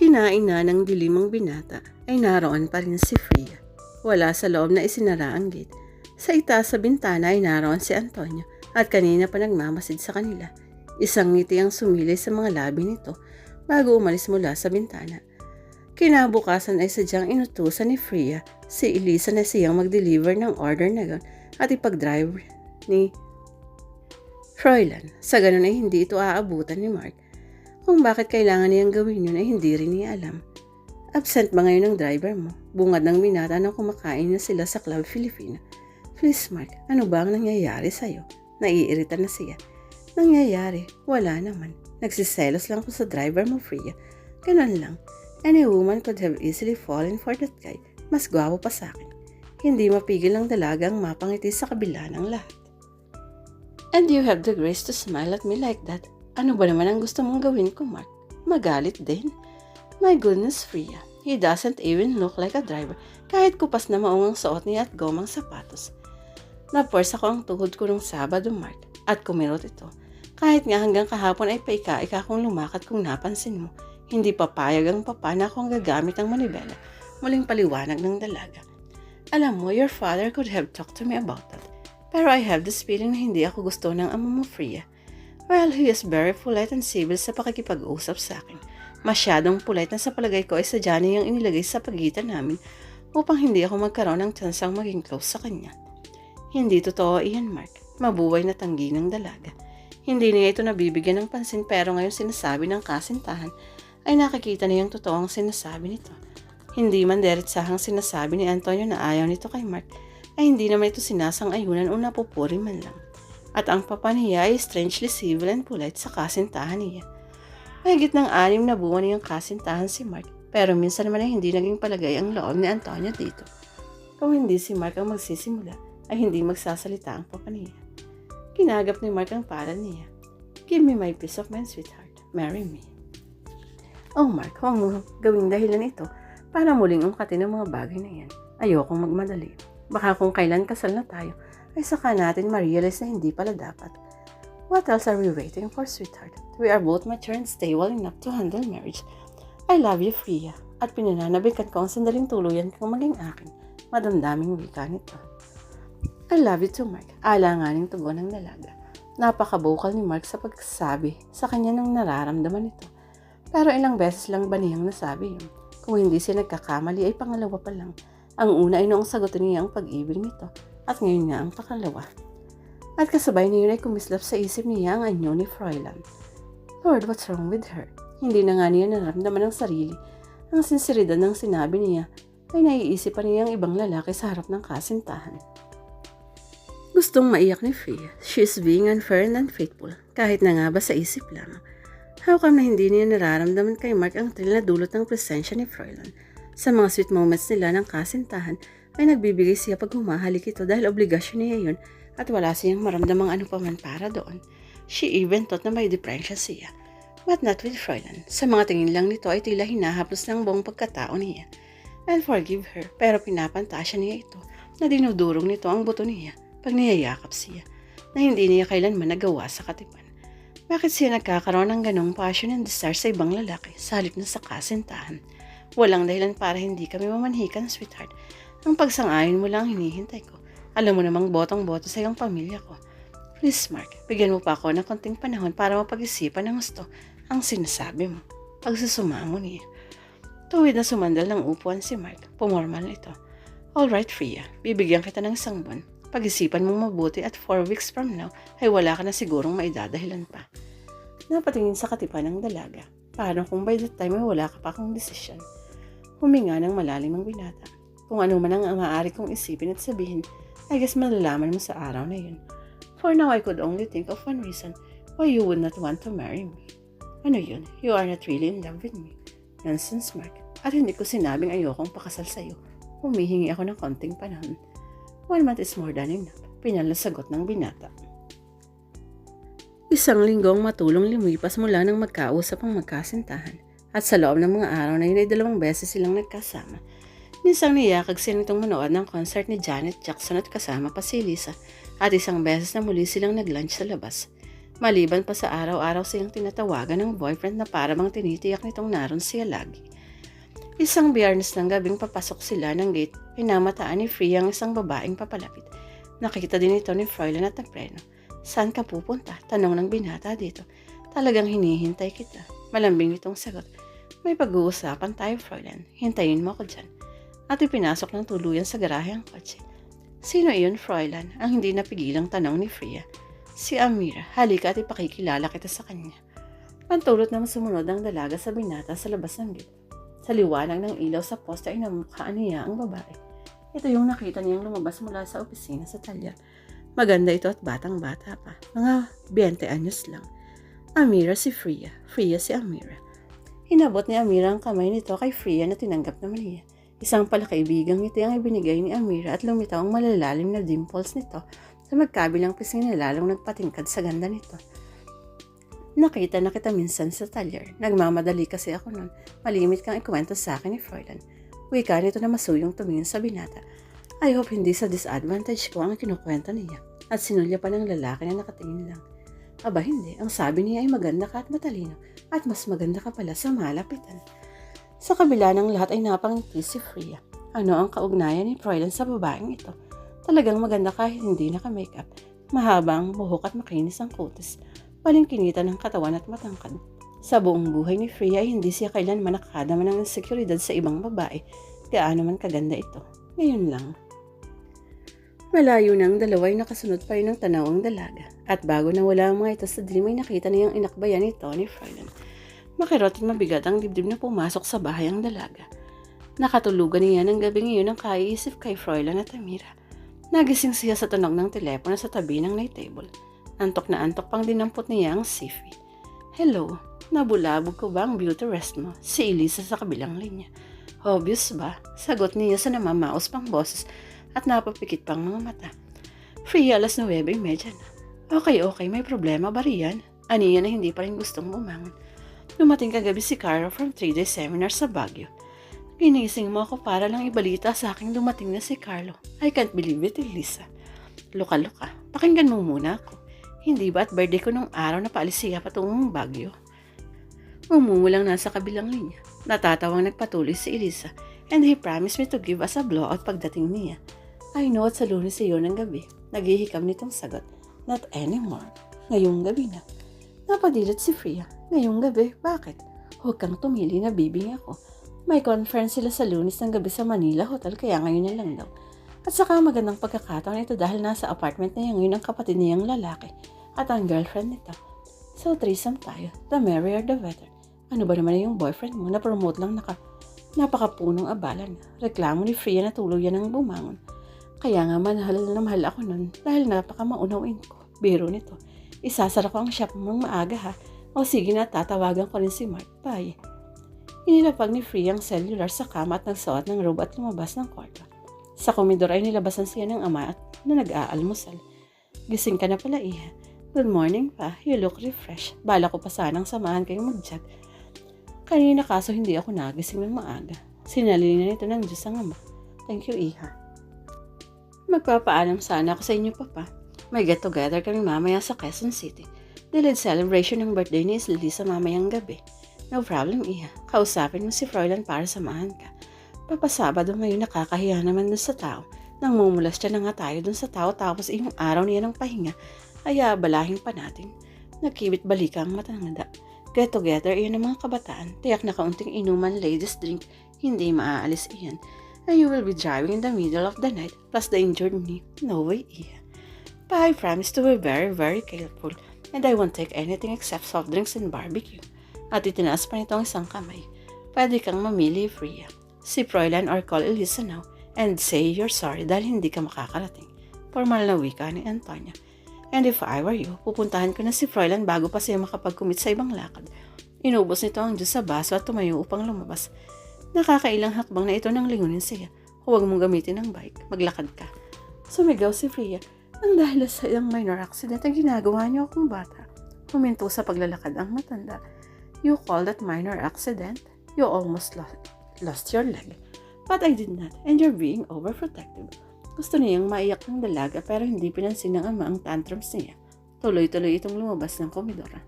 Kinain na ng dilimang binata ay naroon pa rin si Freya. Wala sa loob na isinara ang gate. Sa itaas sa bintana ay naroon si Antonio at kanina pa nagmamasid sa kanila. Isang ngiti ang sumilay sa mga labi nito bago umalis mula sa bintana. Kinabukasan ay sadyang inutusan ni Freya si Elisa na siyang mag-deliver ng order na yon at ipag-drive ni Froilan. Sa ganun ay hindi ito aabutan ni Mark. Kung bakit kailangan niyang gawin yun ay hindi rin niya alam. Absent ba ngayon ang driver mo? Bungad ng binata nang kumakain na sila sa Club Filipina. Please Mark, ano ba ang nangyayari sa'yo? Naiirita na siya. Nangyayari? Wala naman. Nagsiselos lang ako sa driver mo, Freya. Ganun lang. Any woman could have easily fallen for that guy. Mas gwapo pa sa akin. Hindi mapigil ng dalaga ang mapangiti sa kabila ng lahat. And you have the grace to smile at me like that. Ano ba naman ang gusto mong gawin ko, Mark? Magalit din? My goodness, Freya. He doesn't even look like a driver kahit kupas na maungang suot niya at gomang sapatos. Napors ako ang tuhod ko nung Sabado, Mark, at kumirot ito. Kahit nga hanggang kahapon ay paika-ika kung lumakat kung napansin mo. Hindi papayag ang papa na akong gagamit ng manibela. Muling paliwanag ng dalaga. Alam mo, your father could have talked to me about that. Pero I have this feeling na hindi ako gusto ng ama mo, Freya. Well, he is very polite and civil sa pakikipag-usap sa akin. Masyadong polite na sa palagay ko ay sadya niyang inilagay sa pagitan namin upang hindi ako magkaroon ng tsansang maging close sa kanya. Hindi totoo iyan, Mark. Mabuhay na tanggi ng dalaga. Hindi niya ito nabibigyan ng pansin pero ngayon sinasabi ng kasintahan ay nakikita niyang totoo ang sinasabi nito. Hindi man diretsahang sinasabi ni Antonio na ayaw nito kay Mark ay hindi naman ito sinasang-ayunan o napupuri man lang. At ang papa niya ay strangely civil and polite sa kasintahan niya. Mahigit ng anim na buwan niyang kasintahan si Mark pero minsan naman ay hindi naging palagay ang loob ni Antonio dito. Kung hindi si Mark ang magsisimula, ay hindi magsasalita ang papa niya. Kinagap ni Mark ang palad niya. Give me my peace of mind, sweetheart. Marry me. Oh, Mark, huwag mo gawing dahilan ito para muling ungkatin ang mga bagay na yan. Ayokong magmadali. Baka kung kailan kasal na tayo, ay saka natin ma-realize na hindi pala dapat. What else are we waiting for, sweetheart? We are both mature and stable enough to handle marriage. I love you, Freya. At pinananabikan ko ang sandaling tuluyan kang maging akin. Madamdaming wika nito. I love you too, Mark. Alanganing tugon ng dalaga. Napaka-vocal ni Mark sa pagsasabi sa kanya ng nararamdaman nito. Pero ilang beses lang ba niyang nasabi yun? Kung hindi siya nagkakamali ay pangalawa pa lang. Ang una ay noong sagutin niya ang pag-ibig nito at ngayon nga ang pakalawa. At kasabay niyo ay kumislap sa isip niya ang anyo ni Froilan. Lord, what's wrong with her? Hindi na nga niya naramdaman ng sarili. Ang sinseridad ng sinabi niya ay naiisip pa niya ang ibang lalaki sa harap ng kasintahan. Gustong maiyak ni Freya. She is being unfair and unfaithful. Kahit na nga ba sa isip lang. How come na hindi niya nararamdaman kay Mark ang thrill na dulot ng presensya ni Froilan? Sa mga sweet moments nila ng kasintahan, ay nagbibigay siya pag humahalik ito dahil obligasyon niya yun at wala siyang maramdamang ano pa man para doon. She even thought na may depression siya. But not with Froilan. Sa mga tingin lang nito ay tila hinahaplos ng buong pagkatao niya. I'll forgive her, pero pinapantasya niya ito na dinudurog nito ang buto niya pag niyayakap siya na hindi niya kailanman nagawa sa katipan. Bakit siya nagkakaroon ng ganong passion and desire sa ibang lalaki sa halip na sa kasintahan? Walang dahilan para hindi kami mamanhikan, sweetheart. Ang pagsang-ayon mo lang hinihintay ko. Alam mo namang botong-boto sa iyong pamilya ko. Please, Mark, bigyan mo pa ako ng konting panahon para mapag-isipan ng gusto ang sinasabi mo. Pagsusumango niya. Tuwid na sumandal ng upuan si Mark. Pumormal ito. Alright, Freya. Bibigyan kita ng isang buwan. Pag-isipan mong mabuti at four weeks from now ay wala ka na sigurong maidadahilan pa. Napatingin sa katipan ng dalaga. Paano kung by that time ay wala ka pa akong desisyon? Huminga ng malalim ang binata. Kung ano man ang maaari kong isipin at sabihin, I guess malalaman mo sa araw na yun. For now, I could only think of one reason why you would not want to marry me. Ano yun? You are not really in love with me. Nonsense, Mark. At hindi ko sinabing ayokong pakasal sa'yo. Humihingi ako ng konting panahon. One month is more than enough. Pinalasagot ng binata. Isang linggong matulong lumipas mula nang magkausap ang magkasintahan. At sa loob ng mga araw na yun ay dalawang beses silang nagkasama. Minsang niyakag sila nitong manood ng concert ni Janet Jackson at kasama pa si Lisa at isang beses na muli silang nag-lunch sa labas. Maliban pa sa araw-araw silang tinatawagan ng boyfriend na para tinitiyak nitong naroon siya lagi. Isang biyernes ng gabing papasok sila ng gate, pinamataan ni Free ang isang babaeng papalapit. Nakita din ito ni Fräulein at nagpreno. Saan ka pupunta? Tanong ng binata dito. Talagang hinihintay kita. Malambing itong sagot. May pag-uusapan tayo, Fräulein. Hintayin mo ako dyan. At ipinasok ng tuluyan sa garahe ang kotse. Sino iyon, Fräulein? Ang hindi napigilang tanong ni Freya. Si Amira. Halika at ipakikilala kita sa kanya. Pantulot naman sumunod ang dalaga sa binata sa labas ng gate. Sa liwanag ng ilaw sa poste ay namukhaan niya ang babae. Ito yung nakita niyang lumabas mula sa opisina sa talya. Maganda ito at batang-bata pa. Mga 20 anyos lang. Amira si Freya. Freya si Amira. Inabot ni Amira ang kamay nito kay Freya na tinanggap naman niya. Isang palakaibigang ngiti ang ibinigay ni Amira at lumitaw ang malalalim na dimples nito sa magkabilang pisngi na lalong nagpatingkad sa ganda nito. Nakita na kita minsan sa talyer. Nagmamadali kasi ako nun. Malimit kang ikwento sa akin ni Fräulein. Wika nito na masuyong tumingin sa binata. I hope hindi sa disadvantage ko ang kinukwento niya. At sinulya pa ng lalaki na nakatingin lang. Aba hindi, ang sabi niya ay maganda ka at matalino. At mas maganda ka pala sa malapitan. Sa kabila ng lahat ay napangiti si Freya. Ano ang kaugnayan ni Fräulein sa babaeng ito? Talagang maganda kahit hindi naka-makeup. Mahaba ang buhok at makinis ang kutis palingkinita ng katawan at matangkad. Sa buong buhay ni Freya ay hindi siya kailanman nakakadama ng seguridad sa ibang babae, gaano man kaganda ito. Ngayon lang. Malayo nang dalawa ay nakasunod pa rin ng tanawang dalaga. At bago na wala ang mga ito sa dilim ay nakita niyang inakbayan ni Tony Fräulein. Makirot at mabigat ang dibdib na pumasok sa bahay ang dalaga. Nakatulugan niya ng gabi ngayon ang kaiisip kay Fräulein at Amira. Nagising siya sa tunog ng telepono sa tabi ng night table. Antok na antok pang dinampot niya ang sifi. Hello, nabulabog ko ba ang beauty rest mo? Si Elisa sa kabilang linya. Obvious ba? Sagot niya sa namamaos pang boses at napapikit pang mga mata. Free alas 9.30 na. Okay, okay, may problema ba riyan? Aniya na hindi pa rin gustong bumangon. Dumating kagabi si Carlo from 3-day seminar sa Baguio. Ginising mo ako para lang ibalita sa aking dumating na si Carlo. I can't believe it, Elisa. Luka-luka, pakinggan mo muna ako. Hindi ba at birthday ko nung araw na paalis siya patungong Baguio? Umumulang nasa kabilang linya. Natatawang nagpatuloy si Elisa and he promised me to give us a blowout pagdating niya. I know at sa lunes iyon ng gabi. Naghihikam nitong sagot. Not anymore. Ngayong gabi na. Napadilat si Freya. Ngayong gabi, bakit? Huwag kang tumili na bibing ako. May conference sila sa lunes ng gabi sa Manila Hotel kaya ngayon na lang daw. At saka magandang pagkakataon ito dahil nasa apartment na ngayon ang kapatid niyang lalaki at ang girlfriend nito. So, threesome tayo. The merrier the better. Ano ba naman yung boyfriend mo? Na-promote lang naka napakapunong abala na. Reklamo ni Freya na tuluyan ng bumangon. Kaya nga mahal na mahal ako nun dahil napaka maunawin ko. Biro nito. Isasara ko ang shop mong maaga ha. O sige na, tatawagan ko rin si Mark. Bye. Inilapag ni Freya ang cellular sa kama at nagsuot ng robe at lumabas ng kwarto. Sa komedor ay nilabasan siya ng ama at na nag-aalmusal. Gising ka na pala, Iha. Good morning pa. You look refreshed. Bala ko pa sanang samahan kayong mag-chat. Kanina kaso hindi ako nagising ng maaga. Sinalina nito ng Diyos ang ama. Thank you, Iha. Magpapaalam sana ako sa inyo, Papa. May get-together kami mamaya sa Quezon City. Delayed celebration ng birthday ni Lisa mamayang gabi. No problem, Iha. Kausapin mo si Fräulein para samahan ka. Papasabado ngayon nakakahiya naman dun sa tao. Nang mumulas siya na nga tayo dun sa tao tapos iyong araw niya ng pahinga ay abalahin pa natin. Nagkibit balika ang matangada. Get together iyan ng mga kabataan. Tiyak na kaunting inuman ladies drink. Hindi maaalis iyan. And you will be driving in the middle of the night plus the injured knee. No way iyan. But I promise to be very very careful and I won't take anything except soft drinks and barbecue. At itinaas pa nito ang isang kamay. Pwede kang mamili, Freya. Si Fräulein or call Elisa now and say you're sorry dahil hindi ka makakarating. Formal na wika ni Antonia. And if I were you, pupuntahan ko na si Fräulein bago pa siya makapag-commit sa ibang lakad. Inubos nito ang Diyos sa baso at tumayo upang lumabas. Nakakailang hakbang na ito nang lingunin siya. Huwag mong gamitin ang bike. Maglakad ka. Sumigaw si Freya. Ang dahil sa iyang minor accident ang ginagawa niyo akong bata. Huminto sa paglalakad ang matanda. You call that minor accident? You almost lost, lost your leg. But I did not, and you're being overprotective. Gusto niyang maiyak ng dalaga pero hindi pinansin ng ama ang tantrums niya. Tuloy-tuloy itong lumabas ng komedora.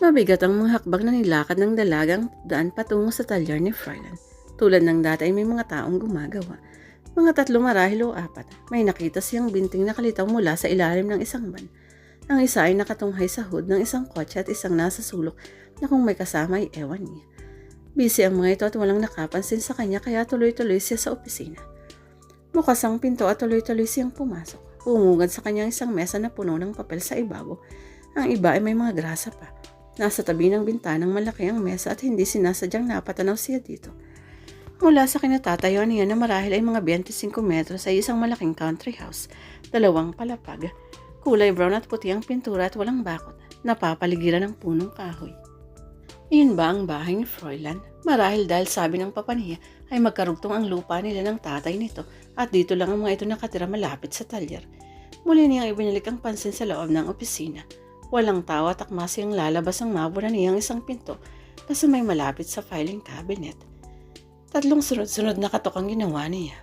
Mabigat ang mga hakbang na nilakad ng dalagang daan patungo sa talyar ni Froilan. Tulad ng dati ay may mga taong gumagawa. Mga tatlo marahil o apat. May nakita siyang binting na kalitaw mula sa ilalim ng isang van. Ang isa ay nakatunghay sa hood ng isang kotse at isang nasa sulok na kung may kasama ay ewan niya. Busy ang mga ito at walang nakapansin sa kanya kaya tuloy-tuloy siya sa opisina. Bukas ang pinto at tuloy-tuloy siyang pumasok. Umungad sa kanyang isang mesa na puno ng papel sa ibabaw. Ang iba ay may mga grasa pa. Nasa tabi ng bintanang malaki ang mesa at hindi sinasadyang napatanaw siya dito. Mula sa kinatatayuan niya na marahil ay mga 25 metros ay isang malaking country house, dalawang palapag, kulay brown at puti ang pintura at walang bakod, napapaligiran ng punong kahoy. Iyon ba ang bahay ni Froilan? Marahil dahil sabi ng papa niya ay magkarugtong ang lupa nila ng tatay nito at dito lang ang mga ito nakatira malapit sa talyer. Muli niyang ibinalik ang pansin sa loob ng opisina. Walang tawa at akmasi ang lalabas ang mabura niyang isang pinto basta may malapit sa filing cabinet. Tatlong sunod-sunod na katok ang ginawa niya.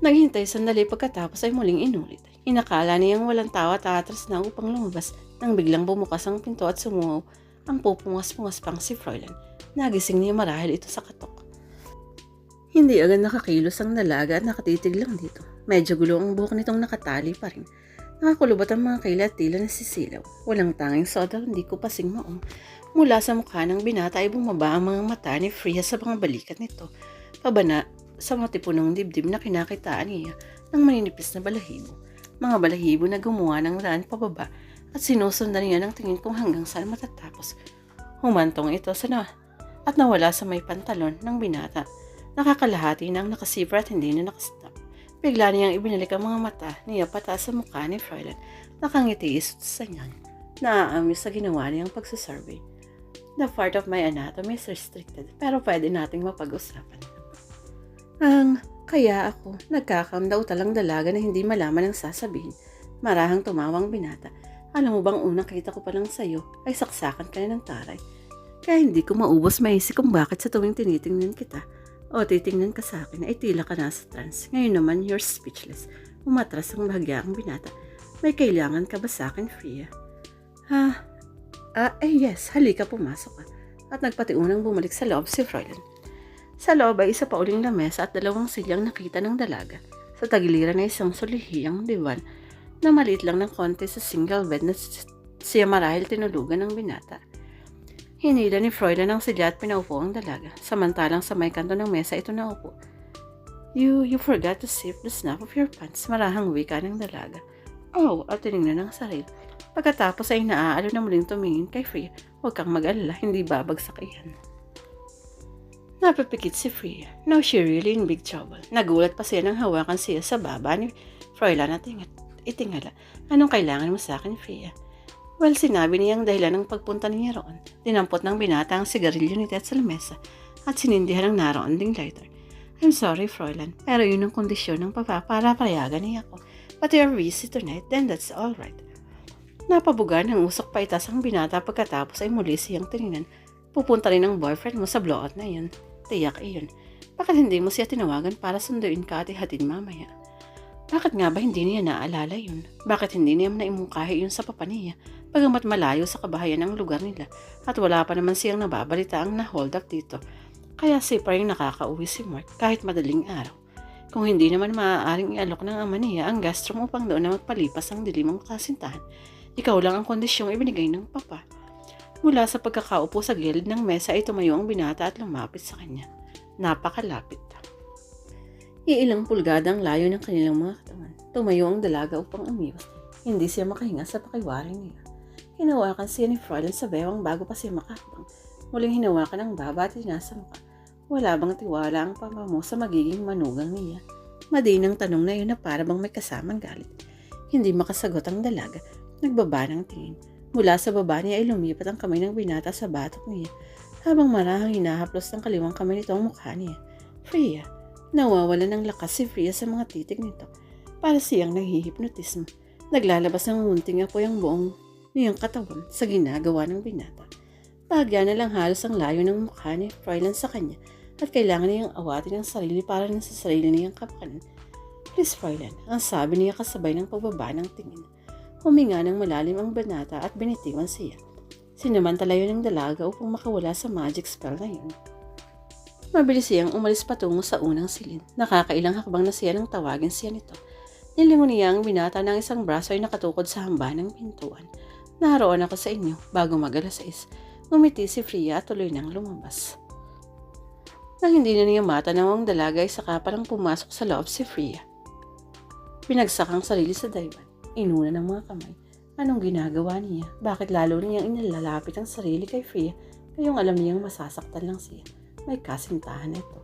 Naghintay sandali pagkatapos ay muling inulit. Inakala niyang walang tawa at atras na upang lumabas nang biglang bumukas ang pinto at sumuaw ang pupungas-pungas pang si Fräulein. Nagising niya marahil ito sa katok. Hindi agad nakakilos ang dalaga at nakatitig lang dito. Medyo gulo ang buhok nitong nakatali pa rin. Nakakulubot ang mga kaila at tila nasisilaw. Walang tanging soda, hindi ko pasing maong. Mula sa mukha ng binata ay bumaba ang mga mata ni Freya sa mga balikat nito. Pabana sa matipunong dibdib na kinakitaan niya ng maninipis na balahibo. Mga balahibo na gumawa ng daan pababa at sinusundan niya ng tingin kung hanggang saan matatapos. Humantong ito sa na at nawala sa may pantalon ng binata. Nakakalahati na ang at hindi na nakastop. Bigla niyang ibinalik ang mga mata niya pataas sa mukha ni Fräulein. Nakangiti sa niya. Naaamis sa ginawa niyang pagsasurvey. The part of my anatomy is restricted, pero pwede nating mapag-usapan. Ang kaya ako, nagkakam daw talang dalaga na hindi malaman ang sasabihin. Marahang tumawang binata. Alam mo bang unang kita ko pa lang sa'yo ay saksakan ka ng taray. Kaya hindi ko maubos maisip kung bakit sa tuwing tinitingnan kita o titingnan ka sa akin ay tila ka nasa trance. Ngayon naman, you're speechless. Umatras ang bahagyaang binata. May kailangan ka ba sa akin, Freya? Ha? Ah, eh yes, halika pumasok. At nagpatiunang bumalik sa loob si Fräulein. Sa loob ay isa pa uling lamesa at dalawang silyang nakita ng dalaga. Sa tagiliran ay isang solihiyang diwan na maliit lang ng konti sa single bed na siya marahil tinulugan ng binata. Hinila ni Fräulein ang silya at pinaupo ang dalaga. Samantalang sa may kanto ng mesa ito naupo. You, you forgot to sip the snap of your pants. Marahang wika ng dalaga. Oh, at tinignan ng sarili. Pagkatapos ay naaalo na muling tumingin kay Freya. Huwag kang mag-alala, hindi babagsak iyan. Napapikit si Freya. Now she really in big trouble. Nagulat pa siya nang hawakan siya sa baba ni Fräulein at. Itingala, anong kailangan mo sa akin, Freya? Well, sinabi niyang dahilan ng pagpunta niya roon. Dinampot ng binata ang sigarilyo ni Ted sa lamesa at sinindihan ng naroon ding lighter. I'm sorry, Fräulein, pero yun ang kondisyon ng papa para payagan niya ako. But you're busy tonight, then that's all right. Napabuga ng usok pa itas ang binata pagkatapos ay muli siyang tinignan. Pupunta rin ang boyfriend mo sa blowout na yun. Tiyak iyon. Bakit hindi mo siya tinawagan para sunduin ka at ihatid mamaya? Bakit nga ba hindi niya naalala yun? Bakit hindi niya naimungkahi yun sa papa niya? Pagamat malayo sa kabahayan ang lugar nila at wala pa naman siyang nababalita ang na-hold up dito. Kaya si rin nakakauwi si Mark kahit madaling araw. Kung hindi naman maaaring ialok ng ama niya ang gastrom upang doon na magpalipas ang dilimang kasintahan, ikaw lang ang kondisyong ibinigay ng papa. Mula sa pagkakaupo sa gilid ng mesa ay tumayo ang binata at lumapit sa kanya. Napakalapit. Iilang pulgada ang layo ng kanilang mga katawan. Tumayo ang dalaga upang umiwas. Hindi siya makahinga sa pakiwaring niya. Hinawakan siya ni Fräulein sa bewang bago pa siya makakabang. Muling hinawakan ang baba at inasa mukha. Wala bang tiwala ang papa mo sa magiging manugang niya? Madinang tanong na yun na para bang may kasamang galit. Hindi makasagot ang dalaga. Nagbaba ng tingin. Mula sa baba niya ay lumipat ang kamay ng binata sa batok niya habang marahang hinahaplos ng kaliwang kamay nito ang mukha niya. Freya, nawawala ng lakas si Freya sa mga titig nito. Para siyang nahihipnotismo. Naglalabas ng munting apoy ang buong niyang katawan sa ginagawa ng binata. Bagya na lang halos ang layo ng mukha ni Fräulein sa kanya at kailangan niyang awatin ang sarili para na sa sarili niyang kapakanan. Please, Fräulein, ang sabi niya kasabay ng pagbaba ng tingin. Huminga ng malalim ang banata at binitiwan siya. Sinamantala yun ng dalaga upang makawala sa magic spell na yun. Mabilis siyang umalis patungo sa unang silid. Nakakailang hakbang na siya nang tawagin siya nito. Nilingon niya ang binata ng isang braso ay nakatukod sa hamba ng pintuan. Naroon ako sa inyo bago mag alas 6. Ngumiti si Freya at tuloy nang lumabas. Nang hindi na niya mata ng ang dalaga ay saka parang pumasok sa loob si Freya. Pinagsak ang sarili sa daywan. Inuna ng mga kamay. Anong ginagawa niya? Bakit lalo niyang inilalapit ang sarili kay Freya? Kayong alam niyang masasaktan lang siya. May kasintahan ito.